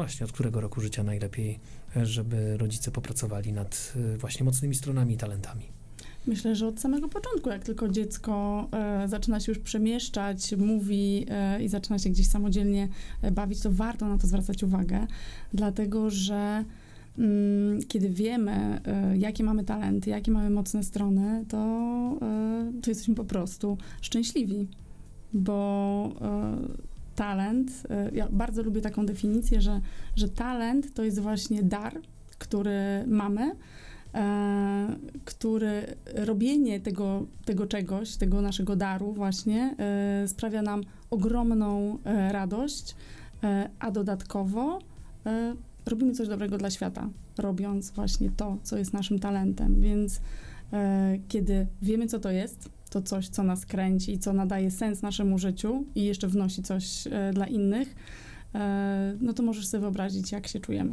właśnie, od którego roku życia najlepiej, e, żeby rodzice popracowali nad e, właśnie mocnymi stronami i talentami? Myślę, że od samego początku, jak tylko dziecko e, zaczyna się już przemieszczać, mówi e, i zaczyna się gdzieś samodzielnie e, bawić, to warto na to zwracać uwagę, dlatego że mm, kiedy wiemy, jakie mamy talenty, jakie mamy mocne strony, to, to jesteśmy po prostu szczęśliwi, bo talent, e, ja bardzo lubię taką definicję, że, że talent to jest właśnie dar, który mamy, e, który robienie tego, tego czegoś, tego naszego daru właśnie e, sprawia nam ogromną e, radość, e, a dodatkowo e, robimy coś dobrego dla świata, robiąc właśnie to, co jest naszym talentem, więc e, kiedy wiemy, co to jest, to coś, co nas kręci, co nadaje sens naszemu życiu i jeszcze wnosi coś e, dla innych, e, no to możesz sobie wyobrazić, jak się czujemy.